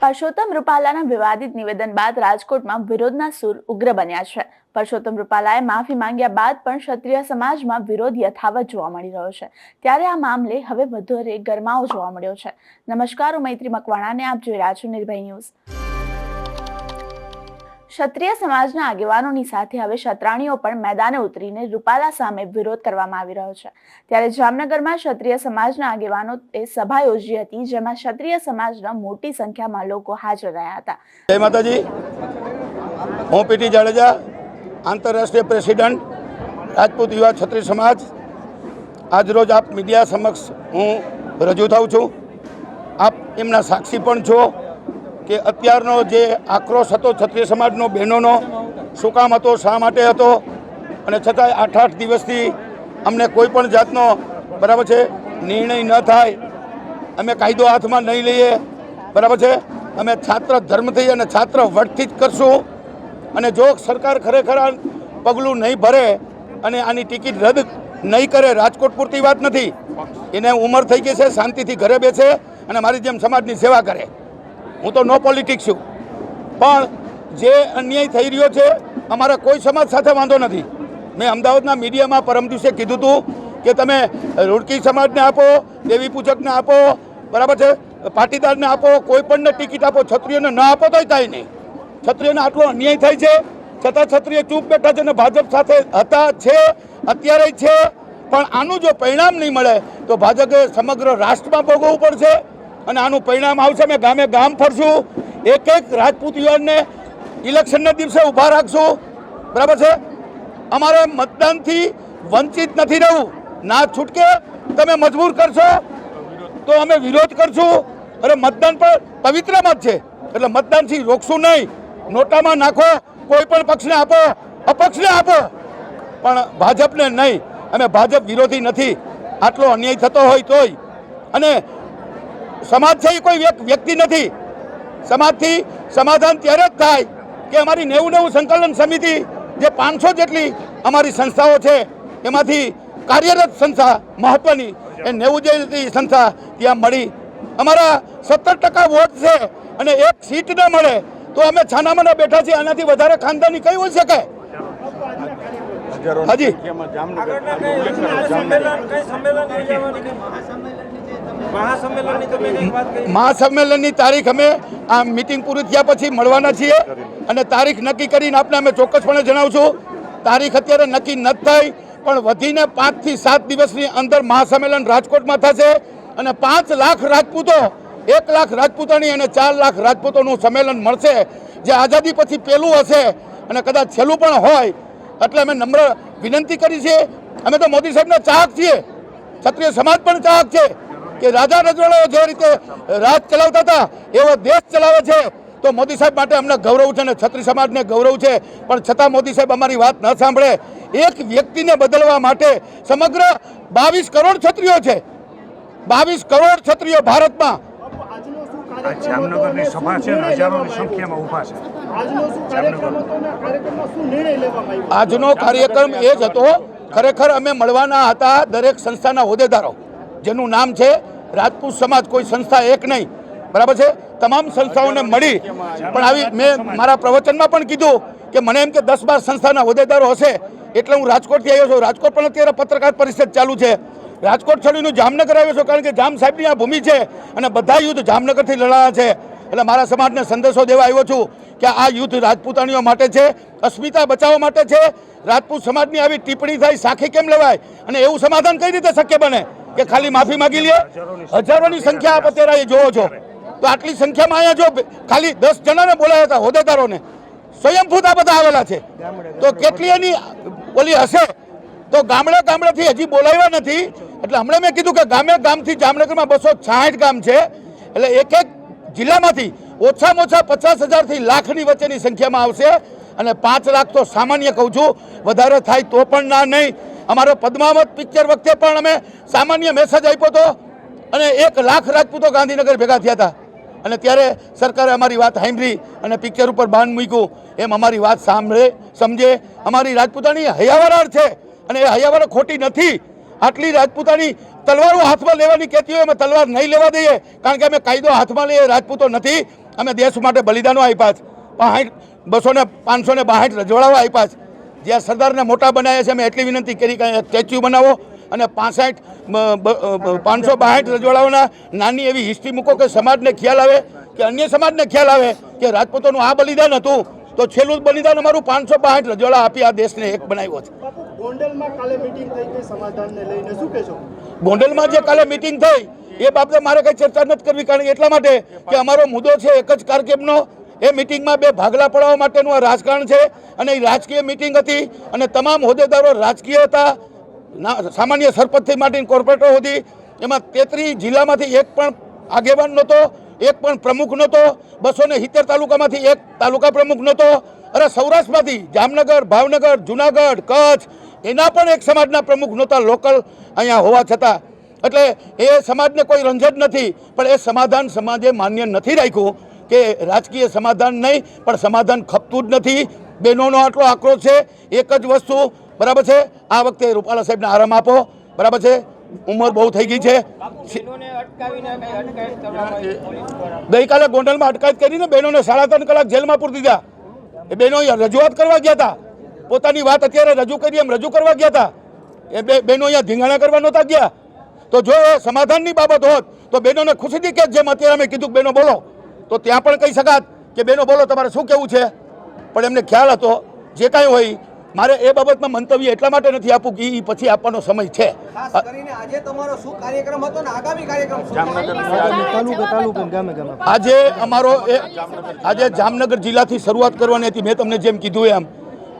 પરસોત્તમ રૂપાલાના વિવાદિત નિવેદન બાદ રાજકોટમાં વિરોધના સૂર ઉગ્ર બન્યા છે. પરસોત્તમ રૂપાલાએ માફી માંગ્યા બાદ પણ ક્ષત્રિય સમાજમાં વિરોધ યથાવત જોવા મળી રહ્યો છે. ત્યારે આ મામલે હવે વધારે ગરમાવો જોવા મળ્યો છે. નમસ્કાર મૈત્રી મકવાણાને આપ જોઈ રહ્યા છો નિર્ભય ન્યૂઝ. ક્ષત્રિય સમાજના આગેવાનોની સાથે હવે ક્ષત્રાણીઓ પણ મેદાને ઉતરીને રૂપાલા સામે વિરોધ કરવામાં આવી રહ્યો છે. ત્યારે જામનગરમાં ક્ષત્રિય સમાજના આગેવાનોએ સભા યોજી હતી, જેમાં ક્ષત્રિય સમાજના મોટી સંખ્યામાં લોકો હાજર રહ્યા હતા. જય માતાજી. હું પીટી જાડેજા, આંતરરાષ્ટ્રીય પ્રેસિડન્ટ, રાજપૂત યુવા ક્ષત્રિય સમાજ. આજરોજ આપ મીડિયા સમક્ષ હું રજૂ થાઉં છું. આપ એમના સાક્ષી પણ છો. કે અત્યારનો જે આક્રોશ હતો ક્ષત્રિય સમાજનો, બહેનોનો, શું કામ હતો, શા માટે હતો? અને છતાંય આઠ આઠ દિવસથી અમને કોઈ પણ જાતનો, બરાબર છે, નિર્ણય ન થાય. અમે કાયદો હાથમાં નહીં લઈએ. બરાબર છે? અમે છાત્ર ધર્મથી અને છાત્ર વટથી જ કરશું. અને જો સરકાર ખરેખર પગલું નહીં ભરે અને આની ટિકિટ રદ નહીં કરે, રાજકોટ પૂરતી વાત નથી. એને ઉંમર થઈ ગઈ છે, શાંતિથી ઘરે બેસે અને મારી જેમ સમાજની સેવા કરે. હું તો નો પોલિટિક્સ છું. પણ જે અન્યાય થઈ રહ્યો છે, અમારા કોઈ સમાજ સાથે વાંધો નથી. મેં અમદાવાદના મીડિયામાં પરમ દિવસે કીધું હતું કે તમે રૂડકી સમાજને આપો, દેવી પૂજકને આપો, બરાબર છે? પાટીદારને આપો, કોઈ પણને ટિકિટ આપો છત્રીઓને ન આપો તોય થાય નહીં. છત્રીઓને આટલો અન્યાય થાય છે, છતાં છત્રીઓ ચૂપ બેઠા છે અને ભાજપ સાથે હતા છે, અત્યારે છે. પણ આનું જો પરિણામ નહીં મળે, તો ભાજપે સમગ્ર રાષ્ટ્રમાં ભોગવવું પડશે. અને આનું પરિણામ આવશે. અમે ગામે ગામ ફરશું. એક એક રાજપૂત યુવાનને ઇલેક્શનના દિવસે ઊભા રાખશું. બરાબર છે? અમારે મતદાનથી વંચિત નથી રહેવું. ના છૂટકે તમે મજબૂર કરશો તો અમે વિરોધ કરશું. અરે મતદાન પણ પવિત્ર મત છે. એટલે મતદાનથી રોકશું નહીં. નોટામાં નાખો, કોઈ પણ પક્ષને આપો, અપક્ષને આપો. પણ ભાજપને નહીં. અમે ભાજપ વિરોધી નથી. આટલો અન્યાય થતો હોય તોય. અને સમાજ છે એ કોઈ વ્યક- વ્યક્તિ નથી. સમાજથી સમાધાન ત્યારે જ થાય કે અમારી નેવું નેવું સંકલન સમિતિ જે પાંચસો જેટલી અમારી સંસ્થાઓ છે એમાંથી કાર્યરત સંસ્થા મહત્વની એ નેવું જેટલી સંસ્થા ત્યાં મળી. અમારા સત્તર ટકા વોટ છે અને એક સીટ ન મળે તો અમે છાનામાના બેઠા છીએ આનાથી વધારે ખાનદાની કઈ હોઈ શકે? હાજી. મહાસંમેલનની તારીખ અમે આ મિટિંગ પૂરી થયા પછી મળવાના છીએ અને તારીખ નક્કી કરીને આપને અમે ચોક્કસપણે જણાવશું. તારીખ અત્યારે નક્કી ન થઈ, પણ વધીને પાંચથી સાત દિવસની અંદર મહાસંમેલન રાજકોટમાં થશે અને પાંચ લાખ રાજપૂતો, એક લાખ રાજપૂતોની અને ચાર લાખ રાજપૂતોનું સંમેલન મળશે, જે આઝાદી પછી પહેલું હશે અને કદાચ છેલ્લું પણ હોય. એટલે અમે નમ્ર વિનંતી કરી છે. અમે તો મોદી સાહેબના ચાહક છીએ. ક્ષત્રિય સમાજ પણ ચાહક છે. કે રાજા રજવાડાઓ જે રીતે રાજ ચલાવતા હતા એવો દેશ ચલાવે છે તો મોદી સાહેબ માટે અમને ગૌરવ છે અને છત્રી સમાજને ગૌરવ છે. પણ છતાં મોદી સાહેબ અમારી વાત ન સાંભળે. એક વ્યક્તિને બદલવા માટે સમગ્ર બાવીસ કરોડ છત્રીઓ છે. બાવીસ કરોડ છત્રીઓ ભારતમાં. જામનગરની સભા છે હજારોની સંખ્યામાં ઊભા છે. આજનો કાર્યક્રમ હતો ને આ કાર્યક્રમમાં શું નિર્ણય લેવામાં આવ્યો? આજનો કાર્યક્રમ એ જ હતો. ખરેખર અમે મળવાના હતા દરેક સંસ્થાના હોદ્દેદારો. જેનું નામ છે રાજપૂત સમાજ કોઈ સંસ્થા એક નહીં. બરાબર છે? તમામ સંસ્થાઓને મળી. પણ આવી મેં મારા પ્રવચનમાં પણ કીધું કે મને એમ કે દસ બાર સંસ્થાના હોદ્દેદારો હશે એટલે હું રાજકોટથી આવ્યો છું. રાજકોટ પણ અત્યારે પત્રકાર પરિષદ ચાલુ છે. રાજકોટ છોડીને જામનગર આવ્યો છું કારણ કે જામ સાહેબની આ ભૂમિ છે અને બધા યુદ્ધ જામનગરથી લડાયા છે. એટલે મારા સમાજને સંદેશો દેવા આવ્યો છું કે આ યુદ્ધ રાજપૂતાણીઓ માટે છે અસ્મિતા બચાવવા માટે છે. રાજપૂત સમાજની આવી ટિપ્પણી થાય સાખી કેમ લેવાય? અને એવું સમાધાન કઈ રીતે શક્ય બને? કે ખાલી માફી માગી લે? હજારોની સંખ્યા આપ અત્યારે અહીં જોવો છો. તો આટલી સંખ્યામાં અહીંયા જો ખાલી દસ જણાને બોલાયા હતા હોદ્દેદારોને. સ્વયંભૂત આ બધા આવેલા છે. તો કેટલી એની ઓલી હશે? તો ગામડે ગામડેથી હજી બોલાવ્યા નથી. એટલે હમણાં મેં કીધું કે ગામે ગામથી જામનગરમાં બસો છાંઠ ગામ છે. એટલે એક એક જિલ્લામાંથી ઓછામાં ઓછા પચાસ હજારથી લાખની વચ્ચેની સંખ્યામાં આવશે. અને પાંચ લાખ તો સામાન્ય કહું છું. વધારે થાય તો પણ ના નહીં. અમારો પદ્માવત પિક્ચર વખતે પણ અમે સામાન્ય મેસેજ આપ્યો હતો અને એક લાખ રાજપૂતો ગાંધીનગર ભેગા થયા હતા. અને ત્યારે સરકારે અમારી વાત સાંભળી અને પિક્ચર ઉપર બાન મૂક્યું. એમ અમારી વાત સાંભળે, સમજે. અમારી રાજપૂતાની હયાવરાળ છે અને એ હૈયાવર ખોટી નથી. આટલી રાજપૂતાની તલવારો હાથમાં લેવાની કહેતી હોય, અમે તલવાર નહીં લેવા દઈએ. કારણ કે અમે કાયદો હાથમાં લઈએ, રાજપૂતો નથી. અમે દેશ માટે બલિદાનો આપ્યા છે. બસો ને પાંચસો ને બાહાઠ રજવાડાઓ આપ્યા છે. જ્યાં સરદારને મોટા બનાવ્યા છે અમે એટલી વિનંતી કરી કે સ્ટેચ્યુ બનાવો અને પાસઠ પાંચસો બાસઠ રજવાડાઓના નાની એવી હિસ્ટ્રી મૂકો કે સમાજને ખ્યાલ આવે કે અન્ય સમાજને ખ્યાલ આવે કે રાજપૂતોનું આ બલિદાન હતું તો છેલ્લું બલિદાન અમારું પાંચસો બાસઠ રજવાડા આપી આ દેશને એક બનાવ્યો છે. ગોંડલમાં જે કાલે મિટિંગ થઈ એ બાબતે મારે કંઈ ચર્ચા નથી કરવી કારણ કે એટલા માટે કે અમારો મુદ્દો છે એક જ કાર્યક્રમનો એ મિટિંગમાં બે ભાગલા પડાવવા માટેનું આ રાજકારણ છે અને એ રાજકીય મિટિંગ હતી અને તમામ હોદ્દેદારો રાજકીય હતા. સામાન્ય સરપંચથી માંડીને કોર્પોરેટર હતી એમાં તેત્રીસ જિલ્લામાંથી એક પણ આગેવાન નહોતો, એક પણ પ્રમુખ નહોતો બસો ને સિત્તેર તાલુકામાંથી એક તાલુકા પ્રમુખ નહોતો. અરે સૌરાષ્ટ્રમાંથી જામનગર, ભાવનગર, જુનાગઢ, કચ્છ, એના પણ એક સમાજના પ્રમુખ નહોતા લોકલ અહીંયા હોવા છતાં. એટલે એ સમાજને કોઈ રંજન નથી, પણ એ સમાધાન સમાજે માન્ય નથી રાખ્યું. કે રાજકીય સમાધાન નહીં પણ સમાધાન ખપતું જ નથી. બહેનોનો આટલો આક્રોશ છે એક જ વસ્તુ બરાબર છે? આ વખતે રૂપાલા સાહેબને આરામ આપો બરાબર છે? ઉંમર બહુ થઈ ગઈ છે. ગઈકાલે ગોંડલમાં અટકાયત કરીને બહેનોને સાડા ત્રણ કલાક જેલમાં પૂરી દીધા. એ બહેનો અહીંયા રજૂઆત કરવા ગયા હતા. પોતાની વાત અત્યારે રજૂ કરી એમ રજૂ કરવા ગયા હતા. એ બે બહેનો અહીંયા ધીંગાણા કરવા નહોતા ગયા. તો જો એ સમાધાનની બાબત હોત તો બહેનોને ખુશીથી કે જેમ અત્યારે અમે કીધું કે બહેનો બોલો. તો ત્યાં પણ કહી શકાત કે બેનો બોલો તમારે શું કહેવું છે? પણ એમને ખ્યાલ હતો જે કાંઈ હોય મારે એ બાબતમાં મંતવ્ય એટલા માટે નથી આપવું કે એ પછી આપવાનો સમય છે. આજે તમારો શું કાર્યક્રમ હતો ને આગામી કાર્યક્રમ શું આજે અમારો એ આજે જામનગર જિલ્લાથી શરૂઆત કરવાની હતી. મેં તમને જેમ કીધું એમ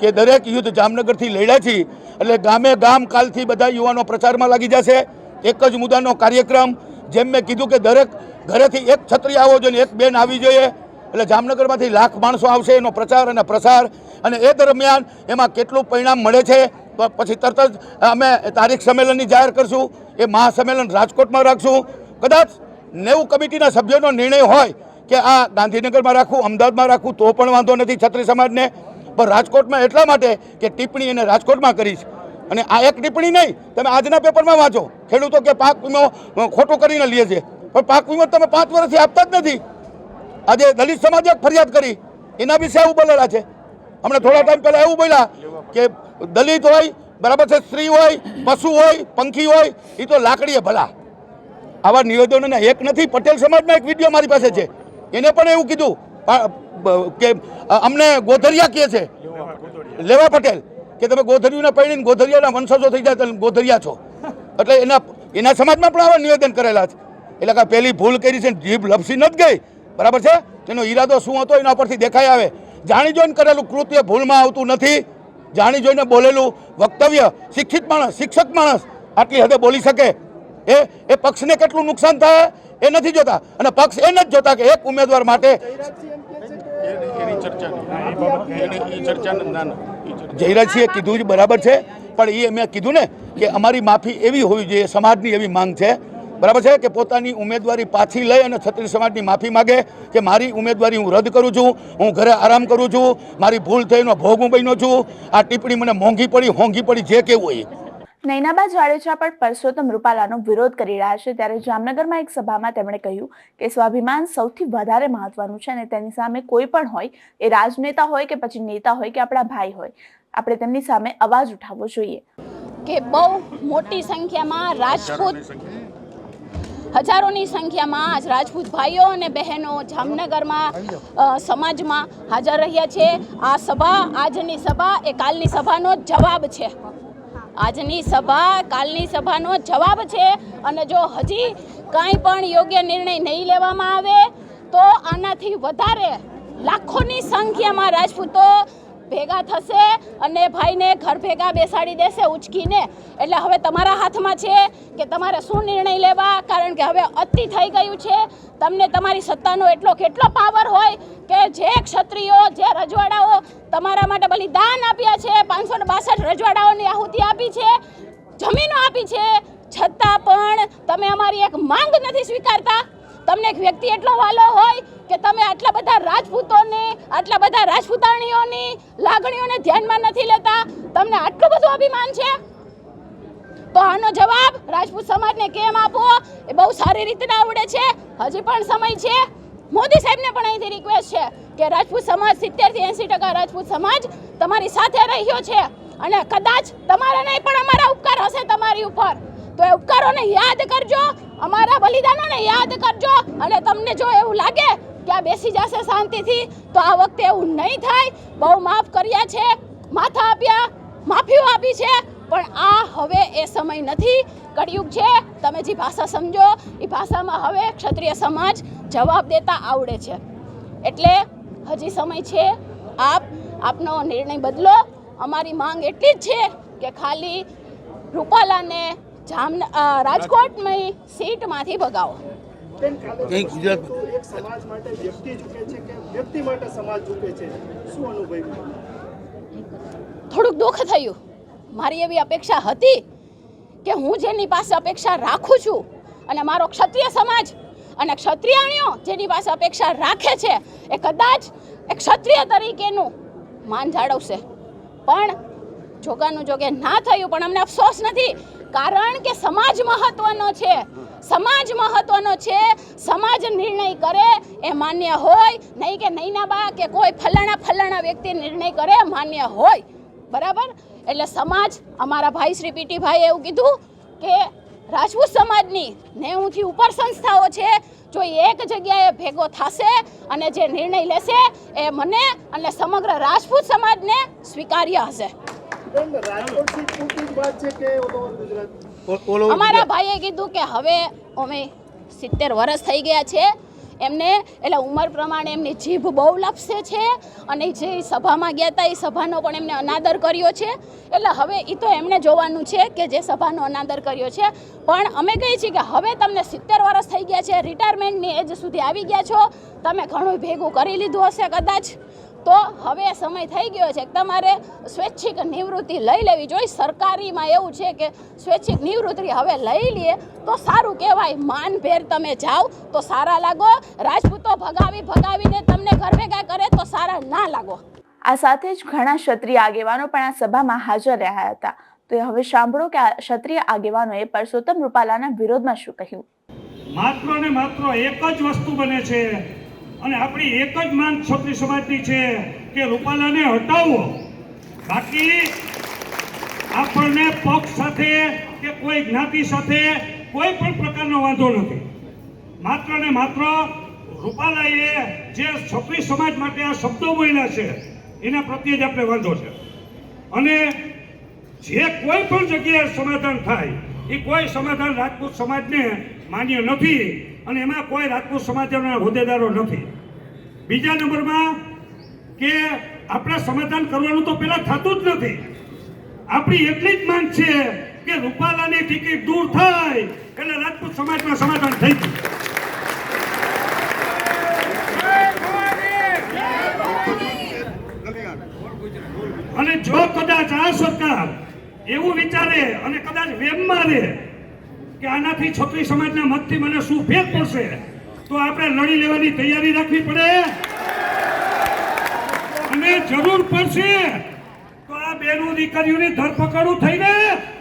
કે દરેક યુદ્ધ જામનગરથી લડ્યા છીએ. એટલે ગામે ગામ કાલથી બધા યુવાનો પ્રચારમાં લાગી જશે. એક જ મુદ્દાનો કાર્યક્રમ. જેમ મેં કીધું કે દરેક ઘરેથી એક છત્રી આવવો જોઈએ એક બેન આવી જોઈએ. એટલે જામનગરમાંથી લાખ માણસો આવશે એનો પ્રચાર અને પ્રસાર. અને એ દરમિયાન એમાં કેટલું પરિણામ મળે છે, તો પછી તરત જ અમે તારીખ સંમેલનની જાહેર કરશું. એ મહાસંમેલન રાજકોટમાં રાખશું. કદાચ નેવું કમિટીના સભ્યોનો નિર્ણય હોય કે આ ગાંધીનગરમાં રાખવું અમદાવાદમાં રાખવું તો પણ વાંધો નથી છત્રી સમાજને. પણ રાજકોટમાં એટલા માટે કે ટિપ્પણી એને રાજકોટમાં કરીશ. અને આ એક ટિપ્પણી નહીં, તમે આજના પેપરમાં વાંચો. ખેડૂતો કે પાક વીમો ખોટું કરીને લે છે. પણ પાક વીમો તમે પાંચ વર્ષથી આપતા જ નથી. આજે દલિત સમાજે ફરિયાદ કરી. એના વિશે એવું બોલેલા છે. હમણાં થોડા ટાઈમ પહેલાં એવું બોલ્યા કે દલિત હોય, બરાબર છે, સ્ત્રી હોય, પશુ હોય, પંખી હોય એ તો લાકડીએ ભલા. આવા નિવેદનોના એક નથી, પટેલ સમાજમાં એક વીડિયો મારી પાસે છે. એને પણ એવું કીધું કે અમને ગોધરિયા કહે છે. લેવા પટેલ, કે તમે ગોધરિયુંને પૈણીને ગોધરિયાના વંશજો થઈ જાય ગોધરિયા છો. એટલે એના એના સમાજમાં પણ આવા નિવેદન કરેલા છે. એટલે કે પહેલી ભૂલ કરી છે જીભ લપસી નથી ગઈ. બરાબર છે? તેનો ઈરાદો શું હતો એના પરથી દેખાઈ આવે. જાણી જોઈને કરેલું કૃત્ય ભૂલમાં આવતું નથી. જાણી જોઈને બોલેલું વક્તવ્ય શિક્ષિત માણસ, શિક્ષક માણસ આટલી હદે બોલી શકે. એ એ પક્ષને કેટલું નુકસાન થાય એ નથી જોતા. અને પક્ષ એ નથી જોતા કે એક ઉમેદવાર માટે જયરાજસિંહે કીધું જ બરાબર છે. પણ એ મેં કીધું ને કે અમારી માફી એવી હોવી જોઈએ, સમાજની એવી માંગ છે બરાબર છે કે પોતાની ઉમેદવારી પાછી લઈ અને છત્રી સમાજની માફી માગે કે મારી ઉમેદવારી હું રદ કરું છું હું ઘરે આરામ કરું છું મારી ભૂલ થઈનો ભોગ હું બન્યો છું આ ટિપ્પણી મને મોંઘી પડી હોંઘી પડી જે કેવું હોય. નૈનાબા જાડેજા પણ પરસોત્તમ રૂપાલાનો વિરોધ કરી રહ્યા છે ત્યારે જામનગરમાં એક સભામાં તેમણે કહ્યું કે સ્વાભિમાન સૌથી વધારે મહત્વનું છે અને તેની સામે કોઈ પણ હોય એ રાજનેતા હોય કે પછી નેતા હોય કે આપણા ભાઈ હોય આપણે તેમની સામે અવાજ ઉઠાવવો જોઈએ કે બહુ મોટી સંખ્યામાં રાજપૂત હજારોની સંખ્યામાં આજ રાજપૂત ભાઈઓ અને બહેનો જામનગરમાં સમાજમાં હાજર રહ્યા છે. આ સભા, આજની સભા એ કાલની સભાનો જવાબ છે. આજની સભા, કાલની સભાનો જવાબ છે. અને જો હજી કાંઈ પણ યોગ્ય નિર્ણય નહીં લેવામાં આવે, તો આનાથી વધારે લાખોની સંખ્યામાં રાજપૂતો ભેગા થશે અને ભાઈને ઘર ભેગા બેસાડી દેશે ઉચકીને. એટલે હવે તમારા હાથમાં છે કે તમારે શું નિર્ણય લેવા? કારણ કે હવે અતિ થઈ ગયું છે. તમને તમારી સત્તાનો એટલો કેટલો પાવર હોય કે જે ક્ષત્રિયો, જે રજવાડાઓ તમારા માટે બલિદાન આપ્યા છે, પાંચસો ને બાસઠ રજવાડાઓની આહુતિ આપી છે, જમીનો આપી છે, છતાં પણ તમે અમારી એક માંગ નથી સ્વીકારતા. તમને એક વ્યક્તિ એટલો વાલો હોય કે તમે આટલા બધા રાજપૂતોને, આટલા બધા રાજપૂતાણીઓની લાગણીઓને ધ્યાનમાં નથી લેતા, તમને આટલું બધું અભિમાન છે? તો આનો જવાબ રાજપૂત સમાજને કેમ આપવો એ બહુ સારી રીતના આવડે છે. હજી પણ સમય છે. મોદી સાહેબને પણ અહીંથી રિક્વેસ્ટ છે કે રાજપૂત સમાજ સિત્તેરથી એંસી ટકા રાજપૂત સમાજ તમારી સાથે રહ્યો છે અને કદાચ તમારા નહીં, પણ અમારા ઉપકાર હશે તમારી ઉપર. તો એ ઉપકારોને યાદ કરજો. અમારા બલિદાનોને યાદ કરજો અને તમને જો એવું લાગે કે આ બેસી જશે શાંતિથી, તો આ વખતે એવું નહીં થાય. બહુ માફ કર્યા છે, માથા આપ્યા, માફીઓ આપી છે, પણ આ હવે એ સમય નથી. કળિયુગ છે, તમે જે ભાષા સમજો, એ ભાષામાં હવે ક્ષત્રિય સમાજ જવાબ દેતા આવડે છે. એટલે હજી સમય છે, આપ આપનો નિર્ણય બદલો. અમારી માંગ એટલી જ છે કે ખાલી રૂપાલાને જામ રાજકોટની સીટમાંથી ભગાવો. કઈ ગુજરાત એક સમાજ માટે વ્યક્તિ ઝૂકે છે કે વ્યક્તિ માટે સમાજ ઝૂકે છે? શું અનુભવ્યું? થોડુંક દુઃખ થયું. મારી એવી અપેક્ષા હતી કે હું જેની પાસે અપેક્ષા રાખું છું અને મારો ક્ષત્રિય સમાજ અને ક્ષત્રિયાણીઓ જેની પાસે અપેક્ષા રાખે છે એ કદાચ એક ક્ષત્રિય તરીકેનું માન જાળવશે. પણ જોગાનું જોગે ના થયું પણ અમને અફસોસ નથી કારણ કે સમાજ મહત્વનો છે. સમાજ મહત્વનો છે. સમાજ નિર્ણય કરે એ માન્ય હોય. નહીં કે નહીંના બા કે કોઈ ફલાણા ફલાણા વ્યક્તિ નિર્ણય કરે માન્ય હોય. બરાબર? એટલે સમાજ, અમારા ભાઈ શ્રી પીટીભાઈએ એવું કીધું કે રાજપૂત સમાજની નેવુંથી ઉપર સંસ્થાઓ છે. જો એક જગ્યાએ ભેગો થશે અને જે નિર્ણય લેશે એ મને અને સમગ્ર રાજપૂત સમાજને સ્વીકાર્ય હશે. અમારા ભાઈએ કીધું કે હવે અમે સિત્તેર વર્ષ થઈ ગયા છે. એમને એટલે ઉંમર પ્રમાણે એમની જીભ બહુ લપસે છે અને જે સભામાં ગયા હતા એ સભાનો પણ એમને અનાદર કર્યો છે. એટલે હવે એ તો એમને જોવાનું છે કે જે સભાનો અનાદર કર્યો છે. પણ અમે કહીએ છીએ કે હવે તમને સિત્તેર વર્ષ થઈ ગયા છે રિટાયરમેન્ટની એજ સુધી આવી ગયા છો. તમે ઘણું ભેગું કરી લીધું હશે કદાચ. તો હવે સમય થઈ ગયો છે. કે તમારે સ્વૈચ્છિક નિવૃત્તિ લઈ લેવી જોઈએ. સરકારીમાં એવું છે કે સ્વૈચ્છિક નિવૃત્તિ હવે લઈ લઈએ તો સારું કહેવાય. માનભેર તમે જાઓ તો સારા લાગો. રાજપૂતો ભગાવી ભગાવીને તમને ઘર ભેગા કરે તો સારા ના લાગો. આ સાથે જ ઘણા ક્ષત્રિય આગેવાનો પણ આ સભામાં હાજર રહ્યા હતા. તો એ હવે સાંભળો કે આ ક્ષત્રિય આગેવાનોએ પરસોત્તમ રૂપાલાના વિરોધમાં શું કહ્યું? માત્ર ને માત્ર એક જ વસ્તુ બને છે. અને આપણી એક જ માંગ છોકરી સમાજની છે કે રૂપાલાને હટાવો. બાકી આપણને પક્ષ સાથે કે કોઈ જ્ઞાતિ સાથે કોઈ પણ પ્રકારનો વાંધો નથી. માત્ર ને માત્ર રૂપાલાએ જે છોકરી સમાજ માટે આ શબ્દો બોલ્યા છે, એના પ્રત્યે જ આપણે વાંધો છે. અને જે કોઈ પણ જગ્યાએ સમાધાન થાય, એ કોઈ સમાધાન રાજપૂત સમાજને માન્ય નથી. અને એમાં કોઈ રાજપૂત સમાજના હોદ્દેદારો નથી. બીજા નંબરમાં કે આપણે સમાધાન કરવાનું તો પેલા થતું જ નથી. આપણી એટલી જ માંગ છે કે રૂપાલાની ટિકિટ દૂર થાય, એટલે રાજપૂત સમાજમાં સમાધાન થઈ ગયું અને જો કદાચ આ સરકાર એવું વિચારે અને કદાચ વેમમાં રહે કે આનાથી છત્રી સમાજના મતથી મને શું ભેદ પડશે? તો આપણે લડી લેવાની તૈયારી રાખવી પડે. અને જરૂર પડશે તો આ બેનું દીકરીઓની ધરપકડું થઈને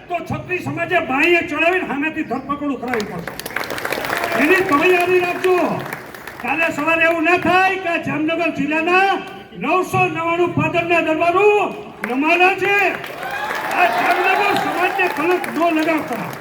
તો છત્રી સમાજે બાઈએ ચડાવીને સામેથી ધરપકડું કરાવી પડશે. એની તૈયારી રાખજો. કાલે સવારે એવું ના થાય કે જામનગર જિલ્લાના નવસો નવાણું પાદરના દરબારું રમાના છે. આ જામનગર સમાજને કલંક ન લગાવતા.